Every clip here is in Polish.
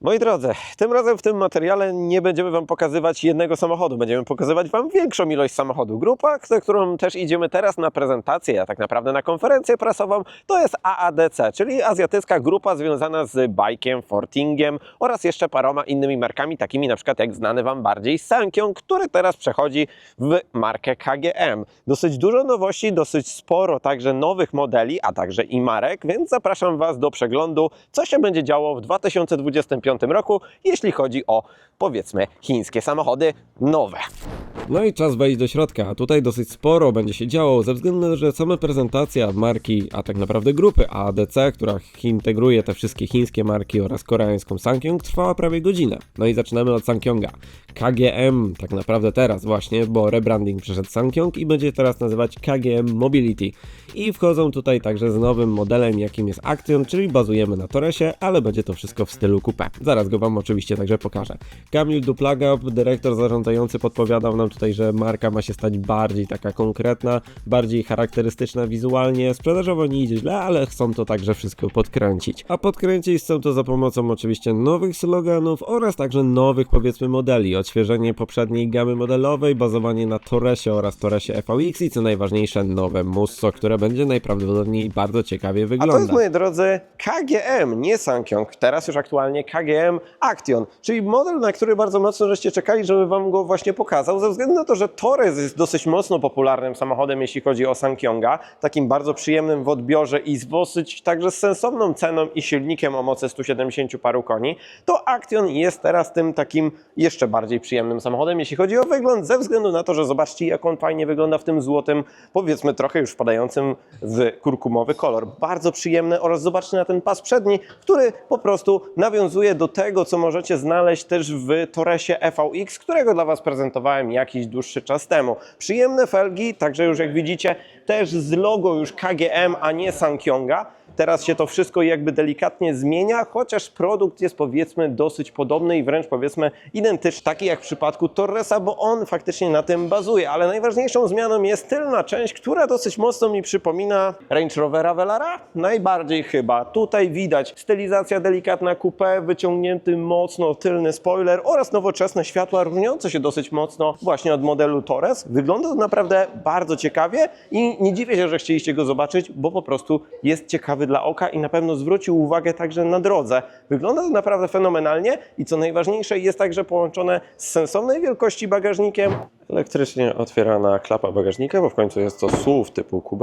Moi drodzy, tym razem w tym materiale nie będziemy Wam pokazywać jednego samochodu, będziemy pokazywać Wam większą ilość samochodu. Grupa, za którą też idziemy teraz na prezentację, a tak naprawdę na konferencję prasową, to jest AADC, czyli azjatycka grupa związana z bajkiem, Fortingiem oraz jeszcze paroma innymi markami, takimi na przykład jak znany Wam bardziej Sankyong, który teraz przechodzi w markę KGM. Dosyć dużo nowości, dosyć sporo także nowych modeli, a także i marek, więc zapraszam Was do przeglądu, co się będzie działo w 2025 roku, jeśli chodzi o powiedzmy chińskie samochody nowe. No i czas wejść do środka, tutaj dosyć sporo będzie się działo, ze względu na że sama prezentacja marki, a tak naprawdę grupy AADC, która integruje te wszystkie chińskie marki oraz koreańską Sankyong, trwała prawie godzinę. No i zaczynamy od Sankyonga. KGM tak naprawdę teraz właśnie, bo rebranding przeszedł Sankyong i będzie teraz nazywać KGM Mobility. I wchodzą tutaj także z nowym modelem, jakim jest Action, czyli bazujemy na Toresie, ale będzie to wszystko w stylu coupé. Zaraz go Wam oczywiście także pokażę. Kamil Duplaga, dyrektor zarządzający, podpowiadał nam tutaj, że marka ma się stać bardziej taka konkretna, bardziej charakterystyczna wizualnie. Sprzedażowo nie idzie źle, ale chcą to także wszystko podkręcić. A podkręcić chcą to za pomocą oczywiście nowych sloganów oraz także nowych powiedzmy modeli. Odświeżenie poprzedniej gamy modelowej, bazowanie na Toresie oraz Toresie FVX i co najważniejsze nowe Musso, które będzie najprawdopodobniej bardzo ciekawie A wyglądać. to jest, moi drodzy, KGM, nie Sankyong, teraz już aktualnie KGM Action, czyli model, na który bardzo mocno żeście czekali, żeby Wam go właśnie pokazał, ze względu na to, że Torres jest dosyć mocno popularnym samochodem, jeśli chodzi o Sankyonga, takim bardzo przyjemnym w odbiorze i z dosyć także sensowną ceną i silnikiem o mocy 170 paru koni, to Action jest teraz tym takim jeszcze bardziej przyjemnym samochodem, jeśli chodzi o wygląd, ze względu na to, że zobaczcie, jak on fajnie wygląda w tym złotym, powiedzmy trochę już wpadającym w kurkumowy kolor. Bardzo przyjemny oraz zobaczcie na ten pas przedni, który po prostu nawiązuje do tego, co możecie znaleźć też w Toresie FVX, którego dla Was prezentowałem jakiś dłuższy czas temu. Przyjemne felgi, także już jak widzicie, też z logo już KGM, a nie Sankyonga. Teraz się to wszystko jakby delikatnie zmienia, chociaż produkt jest powiedzmy dosyć podobny i wręcz powiedzmy identyczny, taki jak w przypadku Torresa, bo on faktycznie na tym bazuje. Ale najważniejszą zmianą jest tylna część, która dosyć mocno mi przypomina Range Rovera Velara. Najbardziej chyba. Tutaj widać stylizacja delikatna coupé, wyciągnięty mocno tylny spoiler oraz nowoczesne światła różniące się dosyć mocno właśnie od modelu Torres. Wygląda to naprawdę bardzo ciekawie i nie dziwię się, że chcieliście go zobaczyć, bo po prostu jest ciekawy dla oka i na pewno zwrócił uwagę także na drodze. Wygląda to naprawdę fenomenalnie i co najważniejsze jest także połączone z sensownej wielkości bagażnikiem. Elektrycznie otwierana klapa bagażnika, bo w końcu jest to SUV typu QB,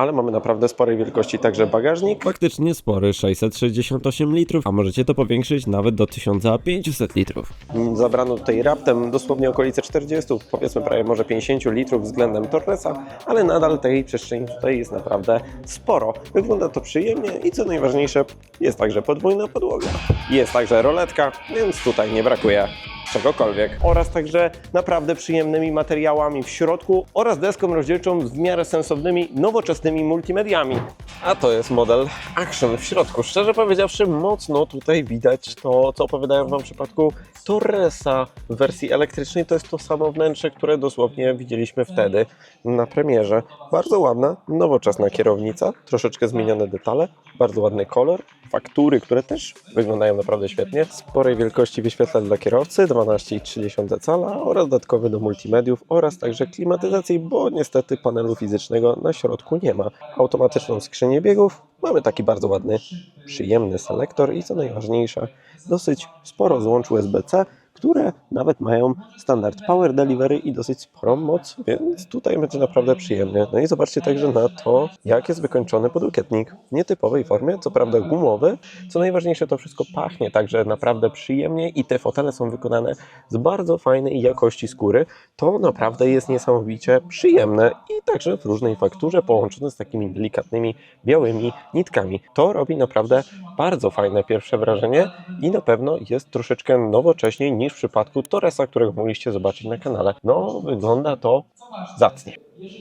ale mamy naprawdę sporej wielkości także bagażnik. Faktycznie spory 668 litrów, a możecie to powiększyć nawet do 1500 litrów. Zabrano tutaj raptem dosłownie okolice 40, powiedzmy prawie może 50 litrów względem Torresa, ale nadal tej przestrzeni tutaj jest naprawdę sporo. Wygląda to przyjemnie i co najważniejsze, jest także podwójna podłoga. Jest także roletka, więc tutaj nie brakuje czegokolwiek. Oraz także naprawdę przyjemnymi materiałami w środku oraz deską rozdzielczą z w miarę sensownymi, nowoczesnymi multimediami. A to jest model Action w środku. Szczerze powiedziawszy, mocno tutaj widać to, co opowiadałem Wam w przypadku Torresa w wersji elektrycznej. To jest to samo wnętrze, które dosłownie widzieliśmy wtedy na premierze. Bardzo ładna, nowoczesna kierownica, troszeczkę zmienione detale, bardzo ładny kolor, faktury, które też wyglądają naprawdę świetnie. Sporej wielkości wyświetlacz dla kierowcy, 12,3 cala oraz dodatkowy do multimediów oraz także klimatyzacji, bo niestety panelu fizycznego na środku nie ma. Automatyczną skrzynię biegów, mamy taki bardzo ładny, przyjemny selektor i co najważniejsze, dosyć sporo złącz USB-C, które nawet mają standard Power Delivery i dosyć sporą moc, więc tutaj będzie naprawdę przyjemnie. No i zobaczcie także na to, jak jest wykończony podłokietnik w nietypowej formie, co prawda gumowy. Co najważniejsze, to wszystko pachnie także naprawdę przyjemnie i te fotele są wykonane z bardzo fajnej jakości skóry. To naprawdę jest niesamowicie przyjemne i także w różnej fakturze połączone z takimi delikatnymi białymi nitkami. To robi naprawdę bardzo fajne pierwsze wrażenie i na pewno jest troszeczkę nowocześniej niż w przypadku Torresa, którego mogliście zobaczyć na kanale. No, wygląda to zacnie.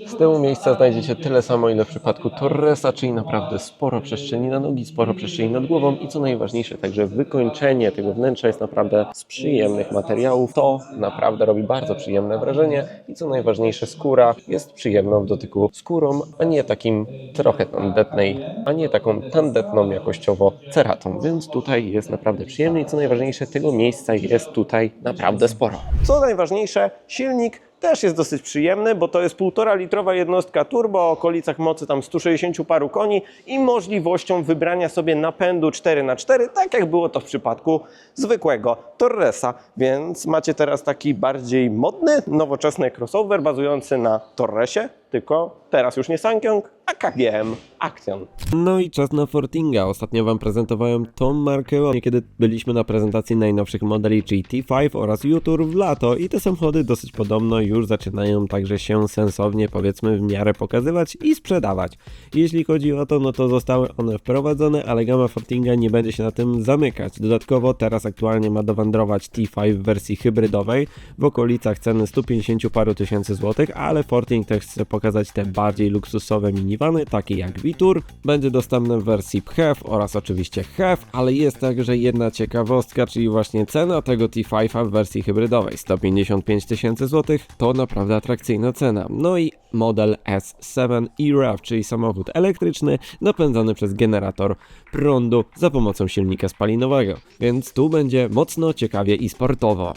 Z tyłu miejsca znajdziecie tyle samo, ile w przypadku Torresa, czyli naprawdę sporo przestrzeni na nogi, sporo przestrzeni nad głową i co najważniejsze, także wykończenie tego wnętrza jest naprawdę z przyjemnych materiałów. To naprawdę robi bardzo przyjemne wrażenie i co najważniejsze, skóra jest przyjemną w dotyku skórą, a nie takim trochę tandetnej, a nie taką tandetną jakościowo ceratą, więc tutaj jest naprawdę przyjemny i co najważniejsze, tego miejsca jest tutaj naprawdę sporo. Co najważniejsze, silnik też jest dosyć przyjemny, bo to jest 1,5 litrowa jednostka turbo o okolicach mocy tam 160 paru koni i możliwością wybrania sobie napędu 4x4, tak jak było to w przypadku zwykłego Torresa. Więc macie teraz taki bardziej modny, nowoczesny crossover bazujący na Torresie, tylko teraz już nie Sankyong, a KGM Action. No i czas na Fortinga. Ostatnio Wam prezentowałem tą markę, kiedy byliśmy na prezentacji najnowszych modeli, czyli T5 oraz Jutur w lato i te samochody dosyć podobno już zaczynają także się sensownie, powiedzmy, w miarę pokazywać i sprzedawać. Jeśli chodzi o to, no to zostały one wprowadzone, ale gama Fortinga nie będzie się na tym zamykać. Dodatkowo teraz aktualnie ma dowędrować T5 w wersji hybrydowej w okolicach ceny 150 paru tysięcy złotych, ale Forting też chce pokazać te bardziej luksusowe minivany, takie jak Vitur. Będzie dostępne w wersji PHEV oraz oczywiście HEV, ale jest także jedna ciekawostka, czyli właśnie cena tego T5 w wersji hybrydowej 155 tysięcy złotych to naprawdę atrakcyjna cena. No i model S7 e-RAV, czyli samochód elektryczny napędzany przez generator prądu za pomocą silnika spalinowego, więc tu będzie mocno ciekawie i sportowo.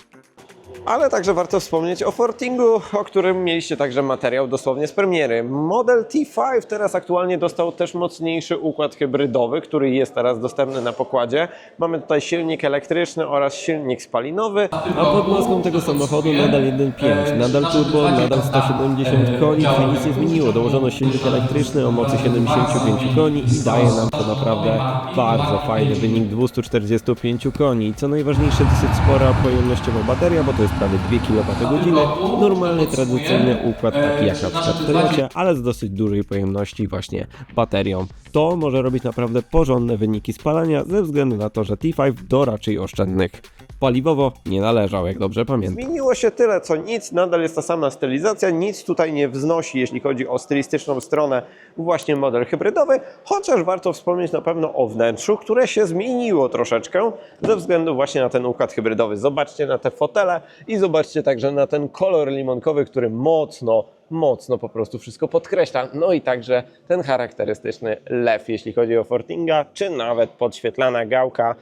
Ale także warto wspomnieć o Fortingu, o którym mieliście także materiał dosłownie z premiery. Model T5 teraz aktualnie dostał też mocniejszy układ hybrydowy, który jest teraz dostępny na pokładzie. Mamy tutaj silnik elektryczny oraz silnik spalinowy. A pod maską tego samochodu nadal 1.5, nadal turbo, nadal 170 koni, czyli nic nie zmieniło. Dołożono silnik elektryczny o mocy 75 koni i daje nam to naprawdę bardzo fajny wynik 245 koni. Co najważniejsze, dosyć spora pojemnościowa bateria, bo to jest prawie 2 kWh. Normalny, tradycyjny układ, taki jak na przykład w ale z dosyć dużej pojemności właśnie baterią. To może robić naprawdę porządne wyniki spalania ze względu na to, że T5 do raczej oszczędnych paliwowo nie należał, jak dobrze pamiętam. Zmieniło się tyle co nic, nadal jest ta sama stylizacja, nic tutaj nie wznosi, jeśli chodzi o stylistyczną stronę właśnie model hybrydowy, chociaż warto wspomnieć na pewno o wnętrzu, które się zmieniło troszeczkę ze względu właśnie na ten układ hybrydowy. Zobaczcie na te fotele i zobaczcie także na ten kolor limonkowy, który mocno mocno po prostu wszystko podkreśla. No i także ten charakterystyczny lew, jeśli chodzi o Fortinga, czy nawet podświetlana gałka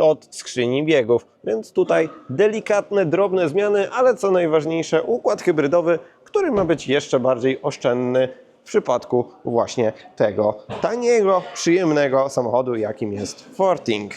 od skrzyni biegów. Więc tutaj delikatne, drobne zmiany, ale co najważniejsze, układ hybrydowy, który ma być jeszcze bardziej oszczędny w przypadku właśnie tego taniego, przyjemnego samochodu, jakim jest Forting.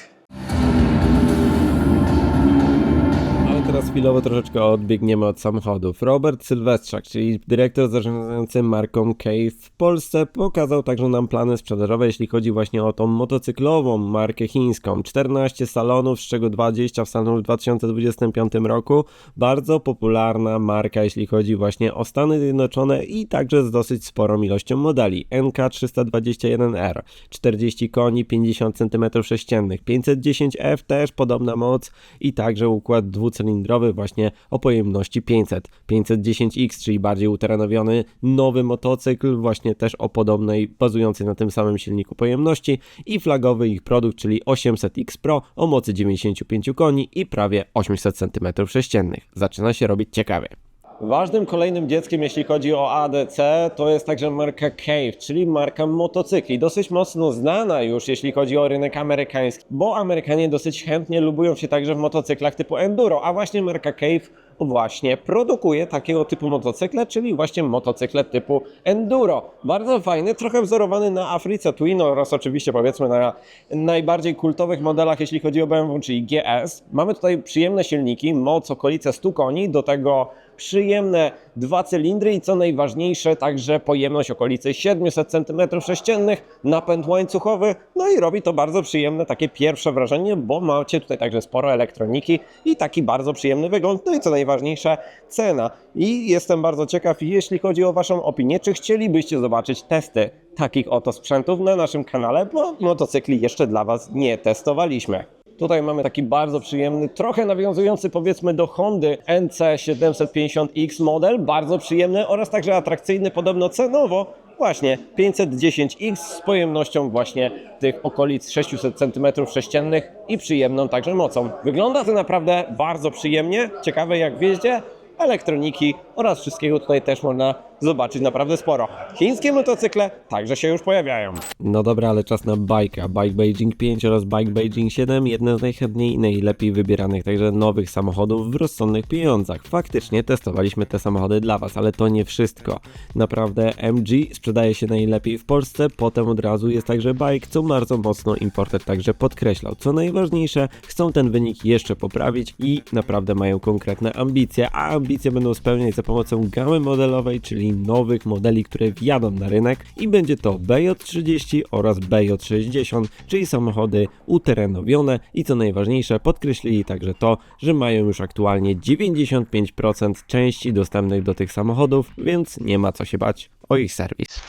Teraz chwilowo troszeczkę odbiegniemy od samochodów. Robert Sylwestrzak, czyli dyrektor zarządzający marką Cave w Polsce, pokazał także nam plany sprzedażowe, jeśli chodzi właśnie o tą motocyklową markę chińską. 14 salonów, z czego 20 w Stanach w 2025 roku. Bardzo popularna marka, jeśli chodzi właśnie o Stany Zjednoczone i także z dosyć sporą ilością modeli. NK321R, 40 koni, 50 cm3, 510F też podobna moc i także układ dwucylindrowy właśnie o pojemności 500. 510X, czyli bardziej uterenowiony nowy motocykl właśnie też o podobnej, bazującej na tym samym silniku pojemności i flagowy ich produkt, czyli 800X Pro o mocy 95 koni i prawie 800 cm3. Zaczyna się robić ciekawie. Ważnym kolejnym dzieckiem, jeśli chodzi o ADC, to jest także marka Cave, czyli marka motocykli. Dosyć mocno znana już, jeśli chodzi o rynek amerykański, bo Amerykanie dosyć chętnie lubują się także w motocyklach typu enduro, a właśnie marka Cave właśnie produkuje takiego typu motocykle, czyli właśnie motocykle typu enduro. Bardzo fajny, trochę wzorowany na Afryce Twin oraz oczywiście powiedzmy na najbardziej kultowych modelach, jeśli chodzi o BMW, czyli GS. Mamy tutaj przyjemne silniki, moc okolice 100 koni, do tego przyjemne dwa cylindry i co najważniejsze także pojemność okolicy 700 cm3, napęd łańcuchowy, no i robi to bardzo przyjemne takie pierwsze wrażenie, bo macie tutaj także sporo elektroniki i taki bardzo przyjemny wygląd, no i co najważniejsze cena. I jestem bardzo ciekaw, jeśli chodzi o Waszą opinię, czy chcielibyście zobaczyć testy takich oto sprzętów na naszym kanale, bo motocykli jeszcze dla Was nie testowaliśmy. Tutaj mamy taki bardzo przyjemny, trochę nawiązujący powiedzmy do Hondy NC750X model, bardzo przyjemny oraz także atrakcyjny podobno cenowo. Właśnie 510X z pojemnością właśnie tych okolic 600 cm3 i przyjemną także mocą. Wygląda to naprawdę bardzo przyjemnie, ciekawe jak w jeździe, elektroniki oraz wszystkiego tutaj też można zobaczyć naprawdę sporo. Chińskie motocykle także się już pojawiają. No dobra, ale czas na bajka. Bike Beijing 5 oraz Bike Beijing 7, jedne z najchętniej i najlepiej wybieranych także nowych samochodów w rozsądnych pieniądzach. Faktycznie testowaliśmy te samochody dla Was, ale to nie wszystko. Naprawdę MG sprzedaje się najlepiej w Polsce, potem od razu jest także Bike, co bardzo mocno Imported także podkreślał. Co najważniejsze, chcą ten wynik jeszcze poprawić i naprawdę mają konkretne ambicje, a ambicje będą spełniać za pomocą gamy modelowej, czyli nowych modeli, które wjadą na rynek i będzie to BJ30 oraz BJ60, czyli samochody uterenowione i co najważniejsze, podkreślili także to, że mają już aktualnie 95% części dostępnych do tych samochodów, więc nie ma co się bać o ich serwis.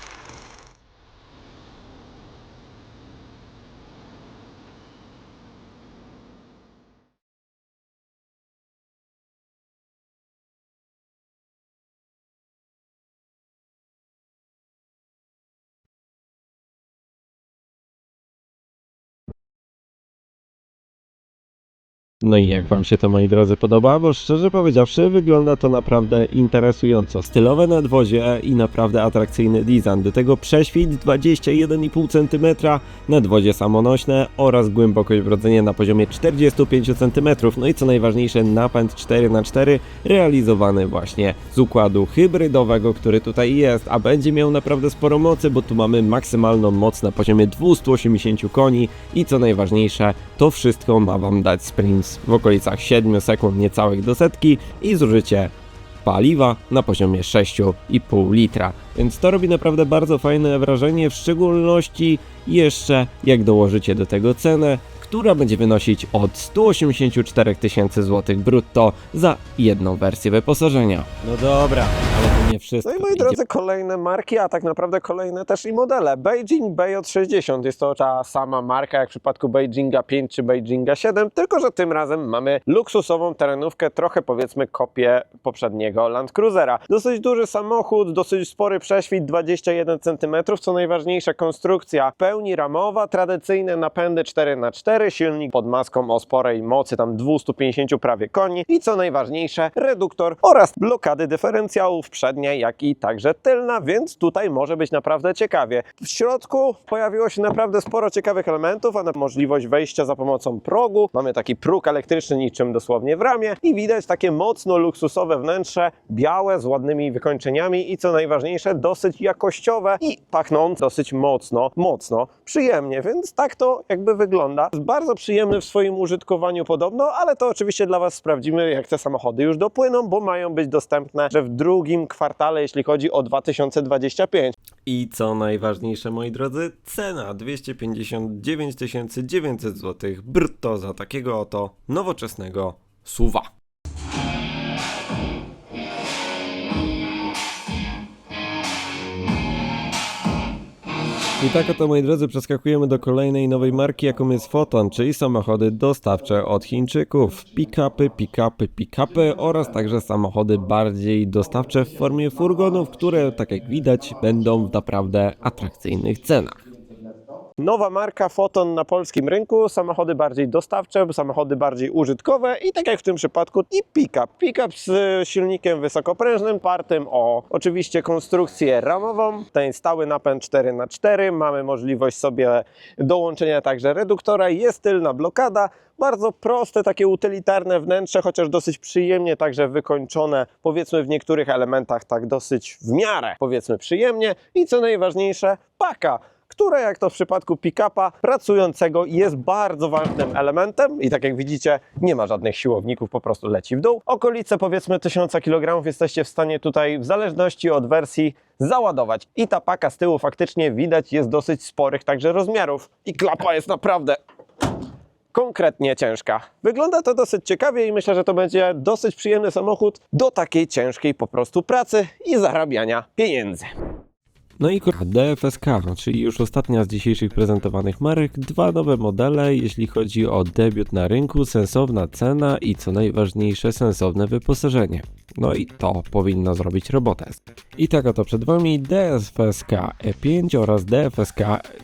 No i jak wam się to moi drodzy podoba? Bo szczerze powiedziawszy wygląda to naprawdę interesująco. Stylowe nadwozie i naprawdę atrakcyjny design. Do tego prześwit 21,5 cm, nadwozie samonośne oraz głębokość wrodzenia na poziomie 45 cm. No i co najważniejsze napęd 4x4 realizowany właśnie z układu hybrydowego, który tutaj jest, a będzie miał naprawdę sporo mocy, bo tu mamy maksymalną moc na poziomie 280 koni i co najważniejsze, to wszystko ma wam dać sprint w okolicach 7 sekund niecałych do setki i zużycie paliwa na poziomie 6,5 litra. Więc to robi naprawdę bardzo fajne wrażenie, w szczególności jeszcze jak dołożycie do tego cenę, która będzie wynosić od 184 tysięcy złotych brutto za jedną wersję wyposażenia. No dobra, ale nie wszystko. No i moi drodzy, kolejne marki, a tak naprawdę kolejne też i modele. Beijing BJ60 jest to ta sama marka jak w przypadku Beijinga 5 czy Beijinga 7, tylko że tym razem mamy luksusową terenówkę, trochę powiedzmy kopię poprzedniego Land Cruisera. Dosyć duży samochód, dosyć spory prześwit, 21 cm, co najważniejsze konstrukcja w pełni ramowa, tradycyjne napędy 4x4, silnik pod maską o sporej mocy, tam 250 prawie koni i co najważniejsze reduktor oraz blokady dyferencjałów przednia, jak i także tylna, więc tutaj może być naprawdę ciekawie. W środku pojawiło się naprawdę sporo ciekawych elementów, a na możliwość wejścia za pomocą progu. Mamy taki próg elektryczny niczym dosłownie w ramie i widać takie mocno luksusowe wnętrze, białe z ładnymi wykończeniami i co najważniejsze dosyć jakościowe i pachnące dosyć mocno, mocno, przyjemnie, więc tak to jakby wygląda. Jest bardzo przyjemny w swoim użytkowaniu podobno, ale to oczywiście dla Was sprawdzimy, jak te samochody już dopłyną, bo mają być dostępne że w drugim kwartale, jeśli chodzi o 2025. I co najważniejsze, moi drodzy, cena 259 900 zł brutto za takiego oto nowoczesnego suwa. I tak oto, moi drodzy, przeskakujemy do kolejnej nowej marki, jaką jest Foton, czyli samochody dostawcze od Chińczyków. Pick-upy, pick-upy, pick-upy oraz także samochody bardziej dostawcze w formie furgonów, które, tak jak widać, będą w naprawdę atrakcyjnych cenach. Nowa marka Foton na polskim rynku, samochody bardziej dostawcze, samochody bardziej użytkowe i tak jak w tym przypadku i pick-up. Pick-up z silnikiem wysokoprężnym, partym o oczywiście konstrukcję ramową, ten stały napęd 4x4, mamy możliwość sobie dołączenia także reduktora, jest tylna blokada, bardzo proste, takie utylitarne wnętrze, chociaż dosyć przyjemnie także wykończone, powiedzmy w niektórych elementach tak dosyć w miarę, powiedzmy przyjemnie. I co najważniejsze, paka które jak to w przypadku pick-upa pracującego jest bardzo ważnym elementem i tak jak widzicie nie ma żadnych siłowników, po prostu leci w dół. Okolice powiedzmy 1000 kg jesteście w stanie tutaj w zależności od wersji załadować i ta paka z tyłu faktycznie widać jest dosyć sporych także rozmiarów i klapa jest naprawdę konkretnie ciężka. Wygląda to dosyć ciekawie i myślę, że to będzie dosyć przyjemny samochód do takiej ciężkiej po prostu pracy i zarabiania pieniędzy. No i ko- DFSK, czyli już ostatnia z dzisiejszych prezentowanych marek, dwa nowe modele, jeśli chodzi o debiut na rynku, sensowna cena i co najważniejsze, sensowne wyposażenie. No i to powinno zrobić robotę. I tak oto przed Wami DFSK E5 E oraz DFSK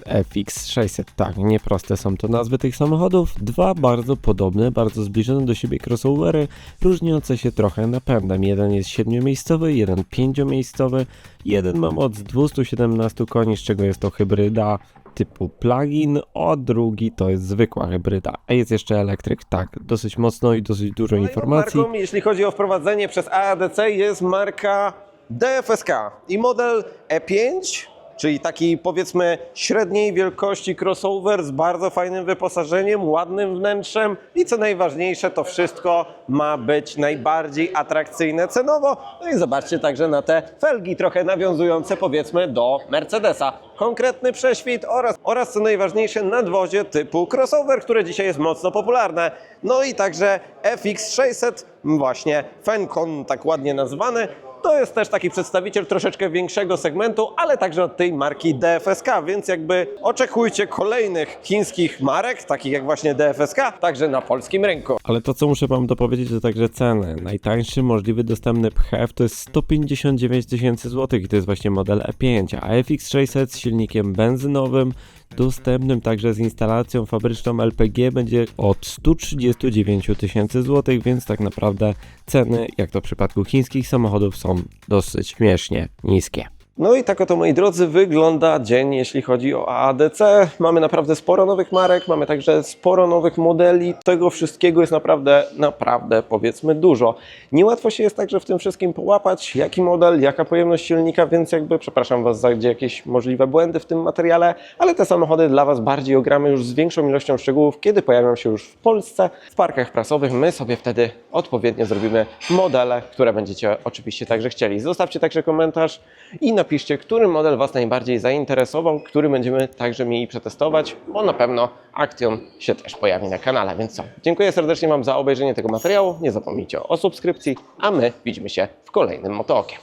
FX600. Tak, nieproste są to nazwy tych samochodów. Dwa bardzo podobne, bardzo zbliżone do siebie crossovery, różniące się trochę napędem. Jeden jest 7-miejscowy, jeden 5-miejscowy, jeden ma moc 217 koni, z czego jest to hybryda typu plug-in, a drugi to jest zwykła hybryda. A jest jeszcze elektryk, tak, dosyć mocno i dosyć dużo Kolejną informacji. Marką, jeśli chodzi o wprowadzenie przez AADC, jest marka DFSK i model E5, czyli taki powiedzmy średniej wielkości crossover z bardzo fajnym wyposażeniem, ładnym wnętrzem i co najważniejsze, to wszystko ma być najbardziej atrakcyjne cenowo. No i zobaczcie także na te felgi trochę nawiązujące powiedzmy do Mercedesa. Konkretny prześwit oraz, oraz co najważniejsze nadwozie typu crossover, które dzisiaj jest mocno popularne. No i także FX600, właśnie Fencon tak ładnie nazwany, to jest też taki przedstawiciel troszeczkę większego segmentu, ale także od tej marki DFSK, więc jakby oczekujcie kolejnych chińskich marek, takich jak właśnie DFSK, także na polskim rynku. Ale to, co muszę wam dopowiedzieć, to także ceny. Najtańszy możliwy dostępny PHEV to jest 159 tysięcy złotych i to jest właśnie model E5, a FX600 z silnikiem benzynowym, dostępnym także z instalacją fabryczną LPG będzie od 139 tysięcy złotych, więc tak naprawdę ceny, jak to w przypadku chińskich samochodów, są dosyć śmiesznie niskie. No i tak oto, moi drodzy, wygląda dzień, jeśli chodzi o AADC. Mamy naprawdę sporo nowych marek, mamy także sporo nowych modeli. Tego wszystkiego jest naprawdę, naprawdę, powiedzmy, dużo. Niełatwo się jest także w tym wszystkim połapać, jaki model, jaka pojemność silnika, więc jakby przepraszam Was za jakieś możliwe błędy w tym materiale, ale te samochody dla Was bardziej ogramy już z większą ilością szczegółów, kiedy pojawią się już w Polsce, w parkach prasowych. My sobie wtedy odpowiednio zrobimy modele, które będziecie oczywiście także chcieli. Zostawcie także komentarz i napiszcie, który model Was najbardziej zainteresował, który będziemy także mieli przetestować, bo na pewno Action się też pojawi na kanale. Więc co? Dziękuję serdecznie Wam za obejrzenie tego materiału. Nie zapomnijcie o subskrypcji, a my widzimy się w kolejnym motookiem.